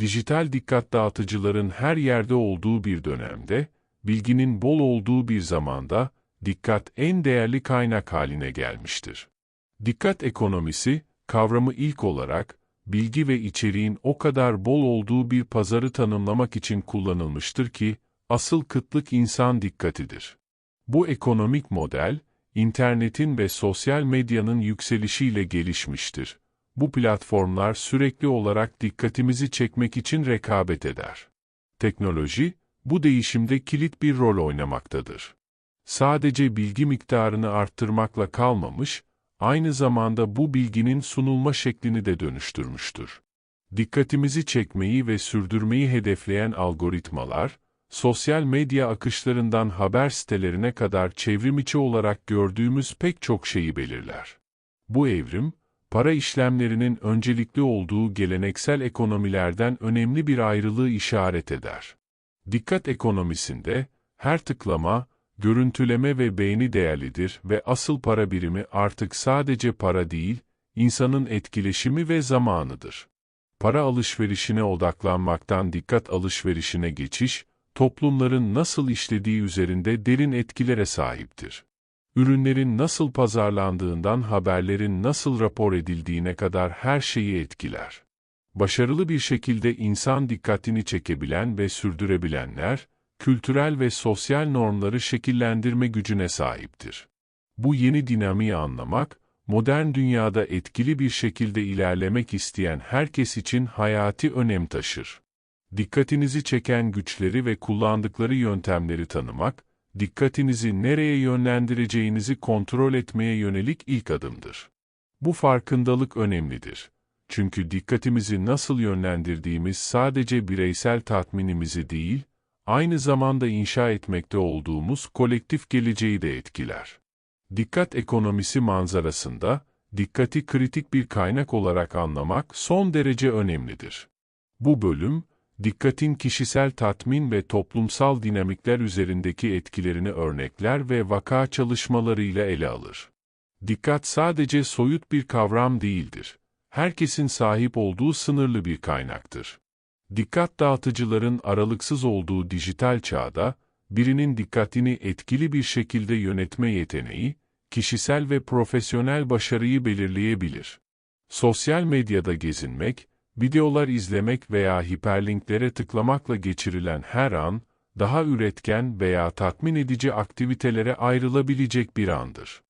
Dijital dikkat dağıtıcıların her yerde olduğu bir dönemde, bilginin bol olduğu bir zamanda, dikkat en değerli kaynak haline gelmiştir. Dikkat ekonomisi, kavramı ilk olarak, bilgi ve içeriğin o kadar bol olduğu bir pazarı tanımlamak için kullanılmıştır ki, asıl kıtlık insan dikkatidir. Bu ekonomik model, internetin ve sosyal medyanın yükselişiyle gelişmiştir. Bu platformlar sürekli olarak dikkatimizi çekmek için rekabet eder. Teknoloji, bu değişimde kilit bir rol oynamaktadır. Sadece bilgi miktarını arttırmakla kalmamış, aynı zamanda bu bilginin sunulma şeklini de dönüştürmüştür. Dikkatimizi çekmeyi ve sürdürmeyi hedefleyen algoritmalar, sosyal medya akışlarından haber sitelerine kadar çevrimiçi olarak gördüğümüz pek çok şeyi belirler. Bu evrim, para işlemlerinin öncelikli olduğu geleneksel ekonomilerden önemli bir ayrılığı işaret eder. Dikkat ekonomisinde, her tıklama, görüntüleme ve beğeni değerlidir ve asıl para birimi artık sadece para değil, insanın etkileşimi ve zamanıdır. Para alışverişine odaklanmaktan dikkat alışverişine geçiş, toplumların nasıl işlediği üzerinde derin etkilere sahiptir. Ürünlerin nasıl pazarlandığından haberlerin nasıl rapor edildiğine kadar her şeyi etkiler. Başarılı bir şekilde insan dikkatini çekebilen ve sürdürebilenler, kültürel ve sosyal normları şekillendirme gücüne sahiptir. Bu yeni dinamiği anlamak, modern dünyada etkili bir şekilde ilerlemek isteyen herkes için hayati önem taşır. Dikkatinizi çeken güçleri ve kullandıkları yöntemleri tanımak, dikkatinizi nereye yönlendireceğinizi kontrol etmeye yönelik ilk adımdır. Bu farkındalık önemlidir. Çünkü dikkatimizi nasıl yönlendirdiğimiz sadece bireysel tatminimizi değil, aynı zamanda inşa etmekte olduğumuz kolektif geleceği de etkiler. Dikkat ekonomisi manzarasında, dikkati kritik bir kaynak olarak anlamak son derece önemlidir. Bu bölüm, dikkatin kişisel tatmin ve toplumsal dinamikler üzerindeki etkilerini örnekler ve vaka çalışmalarıyla ele alır. Dikkat sadece soyut bir kavram değildir. Herkesin sahip olduğu sınırlı bir kaynaktır. Dikkat dağıtıcıların aralıksız olduğu dijital çağda, birinin dikkatini etkili bir şekilde yönetme yeteneği, kişisel ve profesyonel başarıyı belirleyebilir. Sosyal medyada gezinmek, videolar izlemek veya hiperlinklere tıklamakla geçirilen her an, daha üretken veya tatmin edici aktivitelere ayrılabilecek bir andır.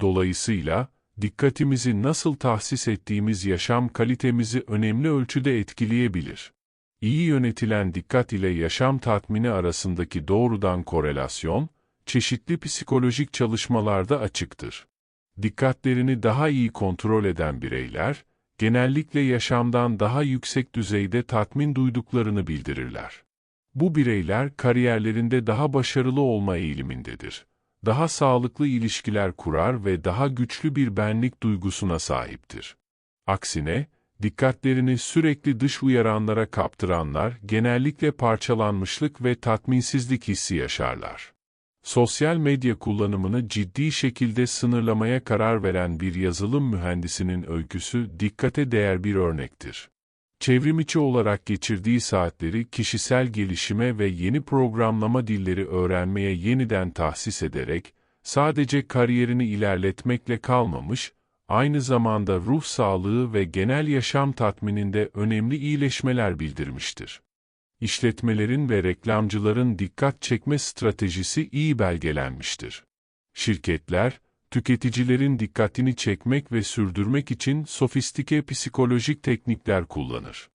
Dolayısıyla, dikkatimizi nasıl tahsis ettiğimiz yaşam kalitemizi önemli ölçüde etkileyebilir. İyi yönetilen dikkat ile yaşam tatmini arasındaki doğrudan korelasyon, çeşitli psikolojik çalışmalarda açıktır. Dikkatlerini daha iyi kontrol eden bireyler, genellikle yaşamdan daha yüksek düzeyde tatmin duyduklarını bildirirler. Bu bireyler kariyerlerinde daha başarılı olma eğilimindedir. Daha sağlıklı ilişkiler kurar ve daha güçlü bir benlik duygusuna sahiptir. Aksine, dikkatlerini sürekli dış uyaranlara kaptıranlar genellikle parçalanmışlık ve tatminsizlik hissi yaşarlar. Sosyal medya kullanımını ciddi şekilde sınırlamaya karar veren bir yazılım mühendisinin öyküsü dikkate değer bir örnektir. Çevrimiçi olarak geçirdiği saatleri kişisel gelişime ve yeni programlama dilleri öğrenmeye yeniden tahsis ederek, sadece kariyerini ilerletmekle kalmamış, aynı zamanda ruh sağlığı ve genel yaşam tatmininde önemli iyileşmeler bildirmiştir. İşletmelerin ve reklamcıların dikkat çekme stratejisi iyi belgelenmiştir. Şirketler, tüketicilerin dikkatini çekmek ve sürdürmek için sofistike psikolojik teknikler kullanır.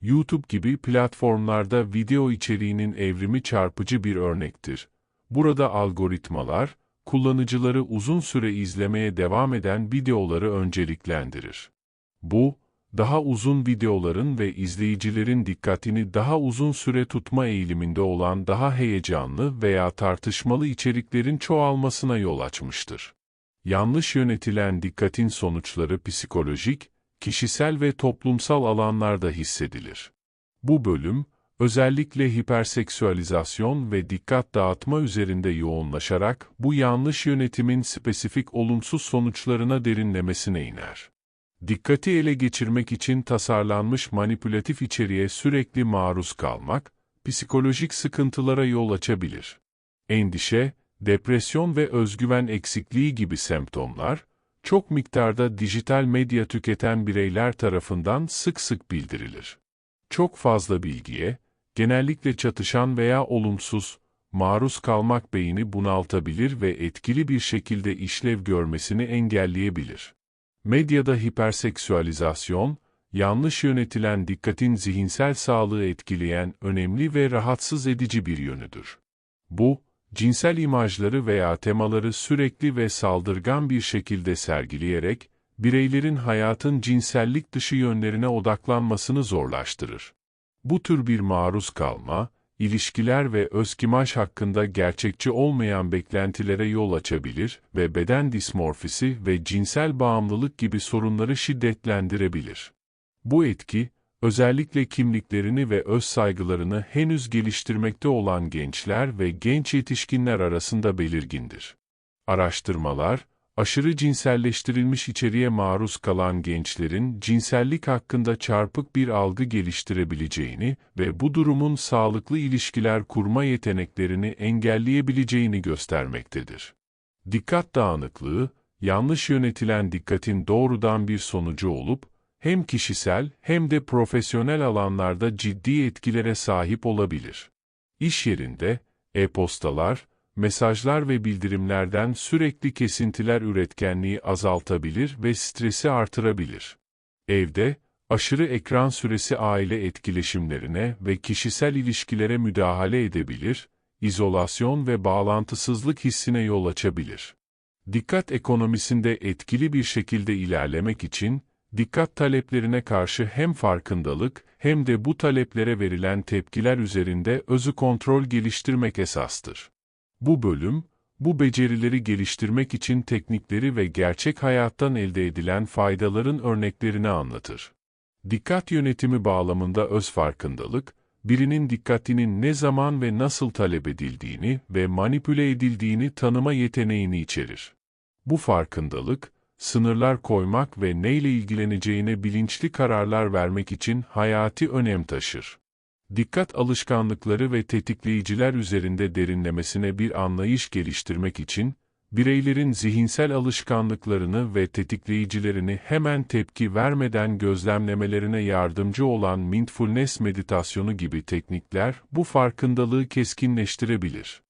YouTube gibi platformlarda video içeriğinin evrimi çarpıcı bir örnektir. Burada algoritmalar, kullanıcıları uzun süre izlemeye devam eden videoları önceliklendirir. Bu, daha uzun videoların ve izleyicilerin dikkatini daha uzun süre tutma eğiliminde olan daha heyecanlı veya tartışmalı içeriklerin çoğalmasına yol açmıştır. Yanlış yönetilen dikkatin sonuçları psikolojik, kişisel ve toplumsal alanlarda hissedilir. Bu bölüm, özellikle hiperseksüalizasyon ve dikkat dağıtma üzerinde yoğunlaşarak bu yanlış yönetimin spesifik olumsuz sonuçlarına derinlemesine iner. Dikkati ele geçirmek için tasarlanmış manipülatif içeriğe sürekli maruz kalmak, psikolojik sıkıntılara yol açabilir. Endişe, depresyon ve özgüven eksikliği gibi semptomlar, çok miktarda dijital medya tüketen bireyler tarafından sık sık bildirilir. Çok fazla bilgiye, genellikle çatışan veya olumsuz, maruz kalmak beyni bunaltabilir ve etkili bir şekilde işlev görmesini engelleyebilir. Medyada hiperseksüalizasyon, yanlış yönetilen dikkatin zihinsel sağlığı etkileyen önemli ve rahatsız edici bir yönüdür. Bu, cinsel imajları veya temaları sürekli ve saldırgan bir şekilde sergileyerek, bireylerin hayatın cinsellik dışı yönlerine odaklanmasını zorlaştırır. Bu tür bir maruz kalma, ilişkiler ve özkimaj hakkında gerçekçi olmayan beklentilere yol açabilir ve beden dismorfisi ve cinsel bağımlılık gibi sorunları şiddetlendirebilir. Bu etki, özellikle kimliklerini ve öz saygılarını henüz geliştirmekte olan gençler ve genç yetişkinler arasında belirgindir. Araştırmalar, aşırı cinselleştirilmiş içeriğe maruz kalan gençlerin cinsellik hakkında çarpık bir algı geliştirebileceğini ve bu durumun sağlıklı ilişkiler kurma yeteneklerini engelleyebileceğini göstermektedir. Dikkat dağınıklığı, yanlış yönetilen dikkatin doğrudan bir sonucu olup, hem kişisel hem de profesyonel alanlarda ciddi etkilere sahip olabilir. İş yerinde, e-postalar, mesajlar ve bildirimlerden sürekli kesintiler üretkenliği azaltabilir ve stresi artırabilir. Evde, aşırı ekran süresi aile etkileşimlerine ve kişisel ilişkilere müdahale edebilir, izolasyon ve bağlantısızlık hissine yol açabilir. Dikkat ekonomisinde etkili bir şekilde ilerlemek için, dikkat taleplerine karşı hem farkındalık hem de bu taleplere verilen tepkiler üzerinde özü kontrol geliştirmek esastır. Bu bölüm, bu becerileri geliştirmek için teknikleri ve gerçek hayattan elde edilen faydaların örneklerini anlatır. Dikkat yönetimi bağlamında öz farkındalık, birinin dikkatinin ne zaman ve nasıl talep edildiğini ve manipüle edildiğini tanıma yeteneğini içerir. Bu farkındalık, sınırlar koymak ve neyle ilgileneceğine bilinçli kararlar vermek için hayati önem taşır. Dikkat alışkanlıkları ve tetikleyiciler üzerinde derinlemesine bir anlayış geliştirmek için, bireylerin zihinsel alışkanlıklarını ve tetikleyicilerini hemen tepki vermeden gözlemlemelerine yardımcı olan mindfulness meditasyonu gibi teknikler bu farkındalığı keskinleştirebilir.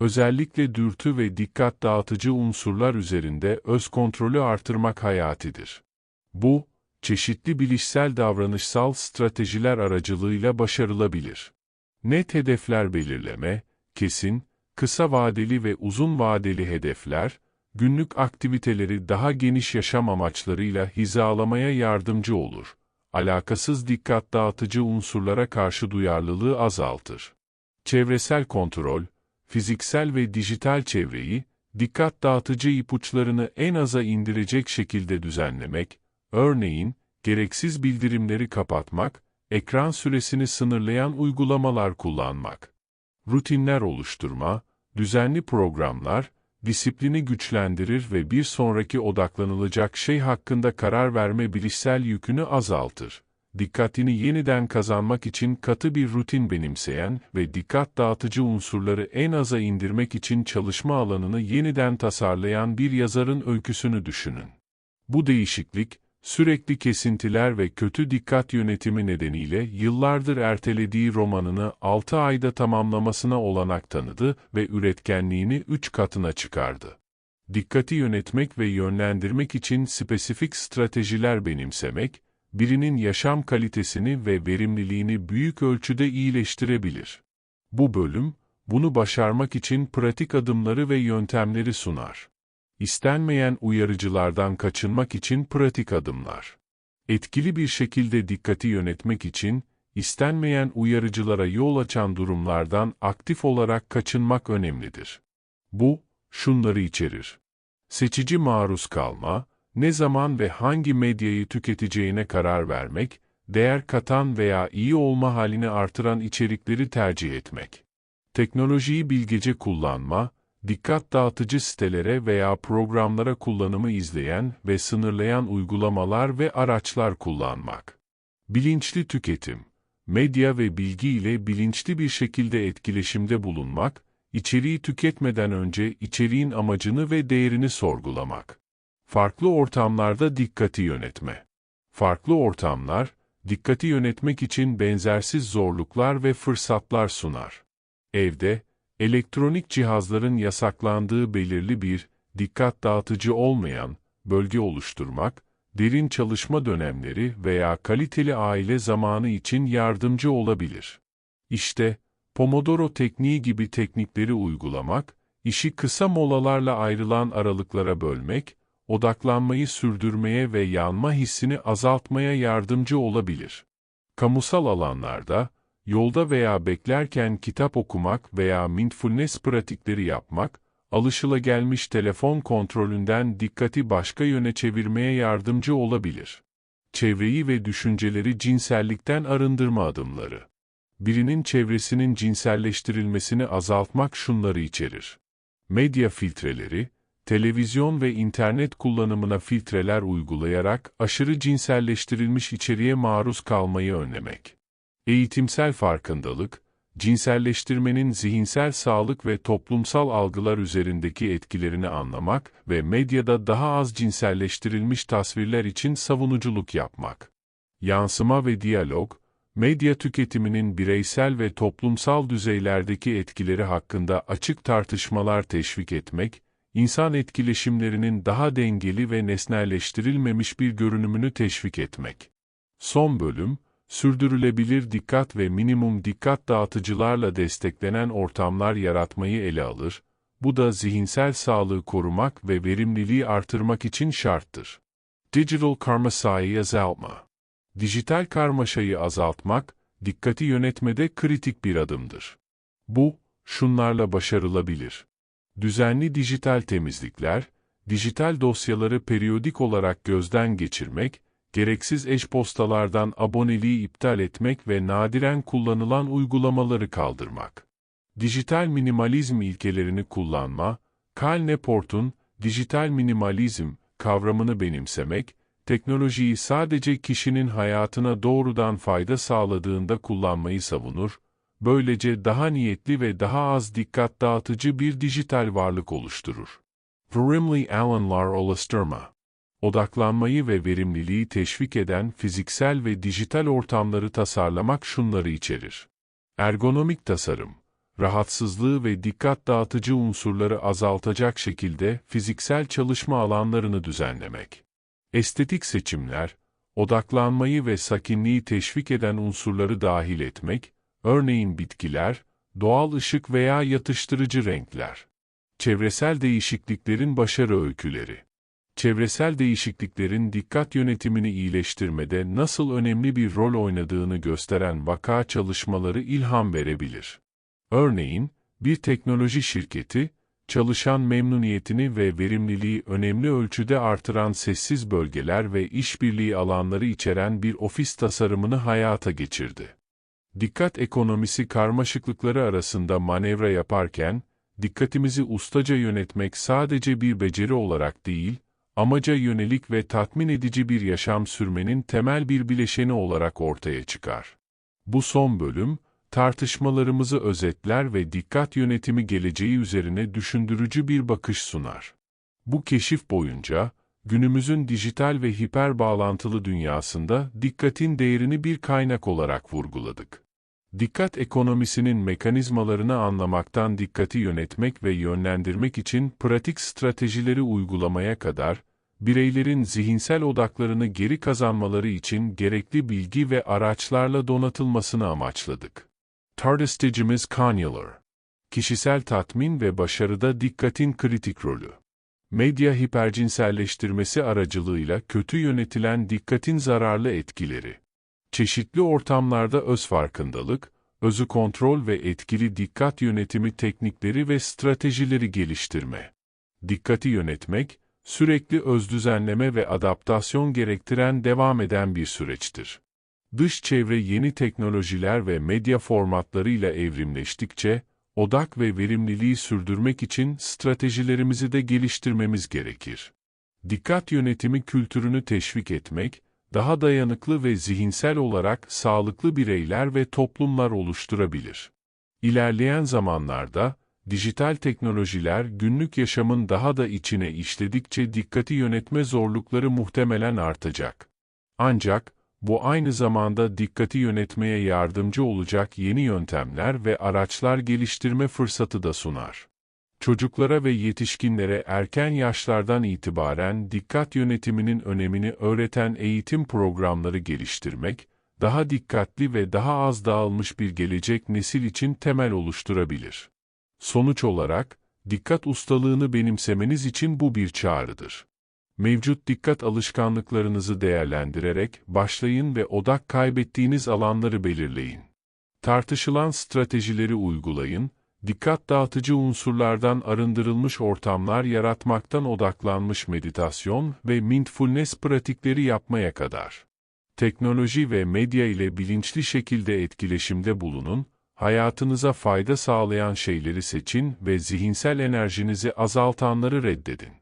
Özellikle dürtü ve dikkat dağıtıcı unsurlar üzerinde öz kontrolü artırmak hayatidir. Bu, çeşitli bilişsel davranışsal stratejiler aracılığıyla başarılabilir. Net hedefler belirleme, kesin, kısa vadeli ve uzun vadeli hedefler, günlük aktiviteleri daha geniş yaşam amaçlarıyla hizalamaya yardımcı olur. Alakasız dikkat dağıtıcı unsurlara karşı duyarlılığı azaltır. Çevresel kontrol, fiziksel ve dijital çevreyi, dikkat dağıtıcı ipuçlarını en aza indirecek şekilde düzenlemek, örneğin, gereksiz bildirimleri kapatmak, ekran süresini sınırlayan uygulamalar kullanmak. Rutinler oluşturma, düzenli programlar, disiplini güçlendirir ve bir sonraki odaklanılacak şey hakkında karar verme bilişsel yükünü azaltır dikkatini yeniden kazanmak için katı bir rutin benimseyen ve dikkat dağıtıcı unsurları en aza indirmek için çalışma alanını yeniden tasarlayan bir yazarın öyküsünü düşünün. Bu değişiklik, sürekli kesintiler ve kötü dikkat yönetimi nedeniyle yıllardır ertelediği romanını 6 ayda tamamlamasına olanak tanıdı ve üretkenliğini 3 katına çıkardı. Dikkati yönetmek ve yönlendirmek için spesifik stratejiler benimsemek, birinin yaşam kalitesini ve verimliliğini büyük ölçüde iyileştirebilir. Bu bölüm, bunu başarmak için pratik adımları ve yöntemleri sunar. İstenmeyen uyarıcılardan kaçınmak için pratik adımlar. Etkili bir şekilde dikkati yönetmek için, istenmeyen uyarıcılara yol açan durumlardan aktif olarak kaçınmak önemlidir. Bu, şunları içerir. Seçici maruz kalma, ne zaman ve hangi medyayı tüketeceğine karar vermek, değer katan veya iyi olma halini artıran içerikleri tercih etmek. Teknolojiyi bilgece kullanma, dikkat dağıtıcı sitelere veya programlara kullanımı izleyen ve sınırlayan uygulamalar ve araçlar kullanmak. Bilinçli tüketim, medya ve bilgi ile bilinçli bir şekilde etkileşimde bulunmak, içeriği tüketmeden önce içeriğin amacını ve değerini sorgulamak. Farklı ortamlarda dikkati yönetme. Farklı ortamlar, dikkati yönetmek için benzersiz zorluklar ve fırsatlar sunar. Evde, elektronik cihazların yasaklandığı belirli bir, dikkat dağıtıcı olmayan, bölge oluşturmak, derin çalışma dönemleri veya kaliteli aile zamanı için yardımcı olabilir. İşte, Pomodoro tekniği gibi teknikleri uygulamak, işi kısa molalarla ayrılan aralıklara bölmek, odaklanmayı sürdürmeye ve yanma hissini azaltmaya yardımcı olabilir. Kamusal alanlarda, yolda veya beklerken kitap okumak veya mindfulness pratikleri yapmak, alışılagelmiş telefon kontrolünden dikkati başka yöne çevirmeye yardımcı olabilir. Çevreyi ve düşünceleri cinsellikten arındırma adımları. Birinin çevresinin cinselleştirilmesini azaltmak şunları içerir. Medya filtreleri, televizyon ve internet kullanımına filtreler uygulayarak aşırı cinselleştirilmiş içeriğe maruz kalmayı önlemek. Eğitimsel farkındalık, cinselleştirmenin zihinsel sağlık ve toplumsal algılar üzerindeki etkilerini anlamak ve medyada daha az cinselleştirilmiş tasvirler için savunuculuk yapmak. Yansıma ve diyalog, medya tüketiminin bireysel ve toplumsal düzeylerdeki etkileri hakkında açık tartışmalar teşvik etmek, insan etkileşimlerinin daha dengeli ve nesnelleştirilmemiş bir görünümünü teşvik etmek. Son bölüm, sürdürülebilir dikkat ve minimum dikkat dağıtıcılarla desteklenen ortamlar yaratmayı ele alır, bu da zihinsel sağlığı korumak ve verimliliği artırmak için şarttır. Digital karmasayı azaltma Dijital karmaşayı azaltmak, dikkati yönetmede kritik bir adımdır. Bu, şunlarla başarılabilir. Düzenli dijital temizlikler, dijital dosyaları periyodik olarak gözden geçirmek, gereksiz eş-postalardan aboneliği iptal etmek ve nadiren kullanılan uygulamaları kaldırmak. Dijital minimalizm ilkelerini kullanma, Cal Newport'un dijital minimalizm kavramını benimsemek, teknolojiyi sadece kişinin hayatına doğrudan fayda sağladığında kullanmayı savunur, böylece daha niyetli ve daha az dikkat dağıtıcı bir dijital varlık oluşturur. Primly Alanlar Olastırma Odaklanmayı ve verimliliği teşvik eden fiziksel ve dijital ortamları tasarlamak şunları içerir. Ergonomik tasarım, rahatsızlığı ve dikkat dağıtıcı unsurları azaltacak şekilde fiziksel çalışma alanlarını düzenlemek. Estetik seçimler, odaklanmayı ve sakinliği teşvik eden unsurları dahil etmek, örneğin bitkiler, doğal ışık veya yatıştırıcı renkler. Çevresel değişikliklerin başarı öyküleri çevresel değişikliklerin dikkat yönetimini iyileştirmede nasıl önemli bir rol oynadığını gösteren vaka çalışmaları ilham verebilir. Örneğin, bir teknoloji şirketi, çalışan memnuniyetini ve verimliliği önemli ölçüde artıran sessiz bölgeler ve işbirliği alanları içeren bir ofis tasarımını hayata geçirdi. Dikkat ekonomisi karmaşıklıkları arasında manevra yaparken, dikkatimizi ustaca yönetmek sadece bir beceri olarak değil, amaca yönelik ve tatmin edici bir yaşam sürmenin temel bir bileşeni olarak ortaya çıkar. Bu son bölüm, tartışmalarımızı özetler ve dikkat yönetimi geleceği üzerine düşündürücü bir bakış sunar. Bu keşif boyunca, günümüzün dijital ve hiper bağlantılı dünyasında dikkatin değerini bir kaynak olarak vurguladık. Dikkat ekonomisinin mekanizmalarını anlamaktan dikkati yönetmek ve yönlendirmek için pratik stratejileri uygulamaya kadar, bireylerin zihinsel odaklarını geri kazanmaları için gerekli bilgi ve araçlarla donatılmasını amaçladık. Tartışmacımız Kanyalar Kişisel tatmin ve başarıda dikkatin kritik rolü. Medya hipercinselleştirmesi aracılığıyla kötü yönetilen dikkatin zararlı etkileri. Çeşitli ortamlarda öz farkındalık, özü kontrol ve etkili dikkat yönetimi teknikleri ve stratejileri geliştirme. Dikkati yönetmek, sürekli özdüzenleme ve adaptasyon gerektiren devam eden bir süreçtir. Dış çevre yeni teknolojiler ve medya formatlarıyla evrimleştikçe, odak ve verimliliği sürdürmek için stratejilerimizi de geliştirmemiz gerekir. Dikkat yönetimi kültürünü teşvik etmek, daha dayanıklı ve zihinsel olarak sağlıklı bireyler ve toplumlar oluşturabilir. İlerleyen zamanlarda, dijital teknolojiler günlük yaşamın daha da içine işledikçe dikkati yönetme zorlukları muhtemelen artacak. Ancak, bu aynı zamanda dikkati yönetmeye yardımcı olacak yeni yöntemler ve araçlar geliştirme fırsatı da sunar. Çocuklara ve yetişkinlere erken yaşlardan itibaren dikkat yönetiminin önemini öğreten eğitim programları geliştirmek, daha dikkatli ve daha az dağılmış bir gelecek nesil için temel oluşturabilir. Sonuç olarak, dikkat ustalığını benimsemeniz için bu bir çağrıdır. Mevcut dikkat alışkanlıklarınızı değerlendirerek başlayın ve odak kaybettiğiniz alanları belirleyin. Tartışılan stratejileri uygulayın, dikkat dağıtıcı unsurlardan arındırılmış ortamlar yaratmaktan odaklanmış meditasyon ve mindfulness pratikleri yapmaya kadar. Teknoloji ve medya ile bilinçli şekilde etkileşimde bulunun, hayatınıza fayda sağlayan şeyleri seçin ve zihinsel enerjinizi azaltanları reddedin.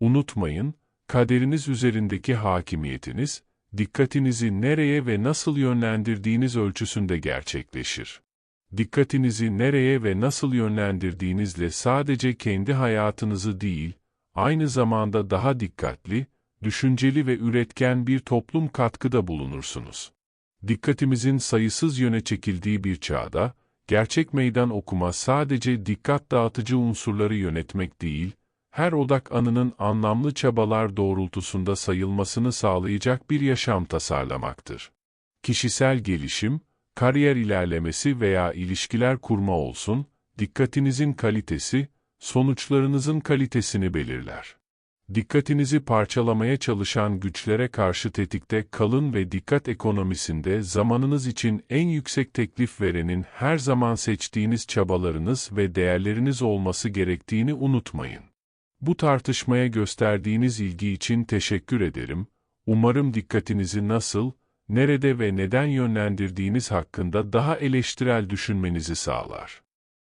Unutmayın, kaderiniz üzerindeki hakimiyetiniz, dikkatinizi nereye ve nasıl yönlendirdiğiniz ölçüsünde gerçekleşir. Dikkatinizi nereye ve nasıl yönlendirdiğinizle sadece kendi hayatınızı değil, aynı zamanda daha dikkatli, düşünceli ve üretken bir toplum katkıda bulunursunuz. Dikkatimizin sayısız yöne çekildiği bir çağda, gerçek meydan okuma sadece dikkat dağıtıcı unsurları yönetmek değil, her odak anının anlamlı çabalar doğrultusunda sayılmasını sağlayacak bir yaşam tasarlamaktır. Kişisel gelişim, kariyer ilerlemesi veya ilişkiler kurma olsun, dikkatinizin kalitesi, sonuçlarınızın kalitesini belirler. Dikkatinizi parçalamaya çalışan güçlere karşı tetikte kalın ve dikkat ekonomisinde zamanınız için en yüksek teklif verenin her zaman seçtiğiniz çabalarınız ve değerleriniz olması gerektiğini unutmayın. Bu tartışmaya gösterdiğiniz ilgi için teşekkür ederim. Umarım dikkatinizi nasıl, nerede ve neden yönlendirdiğiniz hakkında daha eleştirel düşünmenizi sağlar.